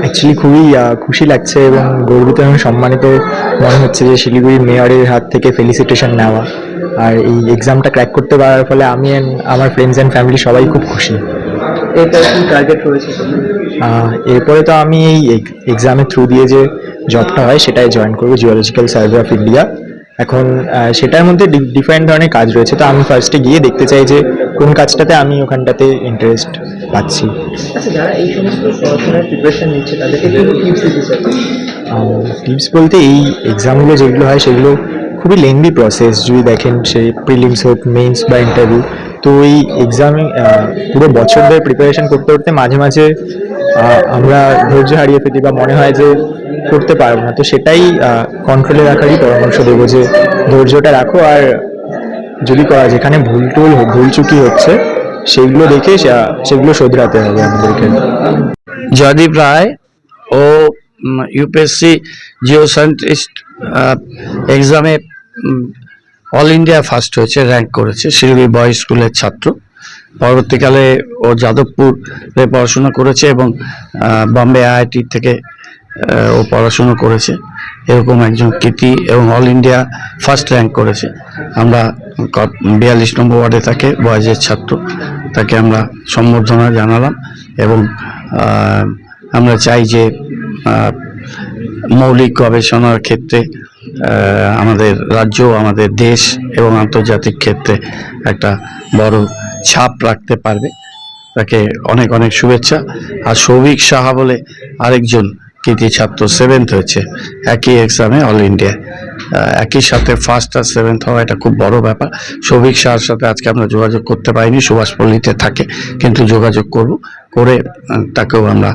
Actually খুবই খুশি লাগছে এবং গর্বিত এবং সম্মানিত মনে হচ্ছে যে শিলিগুড়ি মেয়রের হাত থেকে ফেলিসিটেশন নেওয়া। আর এই এক্সামটা ক্র্যাক করতে পারার ফলে আমি and আমার ফ্রেন্ডস অ্যান্ড ফ্যামিলি সবাই খুব খুশি। এরপরে কি টার্গেট রয়েছে আহ, এরপরে তো আমি এই এক্সামের থ্রু দিয়ে যে জবটা হয় সেটাই জয়েন করব জিওলজিক্যাল সার্ভে অফ ইন্ডিয়া এখন সেটার মধ্যে ডিফারেন্ট ধরনের কাজ রয়েছে। তো আমি ফার্স্টে গিয়ে দেখতে চাই যে কোন কাজটাতে আমি ওখানটাতে ইন্টারেস্ট পাচ্ছি। আচ্ছা যারা এই সমস্ত পড়াশোনার প্রিপারেশন নিচ্ছে তাদেরকে টিপস দিতে চাই টিপস বলতে এই এক্সামগুলো যেগুলো হয় সেগুলো খুবই লেন্দি প্রসেস যদি দেখেন সে প্রিলিমস হোক মেন্স বা ইন্টারভিউ তো এই এক্সামে পুরো বছর ধরে প্রিপারেশন করতে করতে মাঝে মাঝে আমরা ধৈর্য হারিয়ে ফেলি বা মনে হয় যে করতে পারব না। তো সেটাই কন্ট্রোলে রাখারই পরামর্শ দেবো যে ধৈর্যটা রাখো। আর যদি করা যেখানে ভুল টুল ভুল চুকি হচ্ছে সেগুলো দেখে সেগুলো শোধরাতে হবে আমাদেরকে। জয়দীপ রায় ও ইউপিএসসি জিও সায়েন্টিস্ট এক্সামে অল ইন্ডিয়া ফার্স্ট হয়েছে র্যাঙ্ক করেছে শিলিগুড়ি বয়েজ স্কুলের ছাত্র। পরবর্তীকালে ও যাদবপুরে পড়াশোনা করেছে এবং বম্বে আইআইটি থেকে ও পড়াশোনা করেছে। এরকম একজন কৃতি এবং অল ইন্ডিয়া ফার্স্ট র্যাঙ্ক করেছে। আমরা বিয়াল্লিশ নম্বর ওয়ার্ডে থাকে বয়েজের ছাত্র। তাকে আমরা সম্বর্ধনা জানালাম এবং আমরা চাই যে মৌলিক গবেষণার ক্ষেত্রে আমাদের রাজ্য, আমাদের দেশ এবং আন্তর্জাতিক ক্ষেত্রে একটা বড় ছাপ রাখতে পারবে। তাকে অনেক অনেক শুভেচ্ছা। আর সৌভিক সাহা বলে আরেকজন কৃতি ছাত্র সেভেন্থ হয়েছে? একই এক্সামে অল ইন্ডিয়া একই সাথে ফার্স্ট আর সেভেন্থ হওয়া এটা খুব বড় ব্যাপার। সৌভিক সাহার সাথে আজকে আমরা যোগাযোগ করতে পারিনি, সুভাষপল্লিতে থাকে, কিন্তু যোগাযোগ করব। করে তাকেও আমরা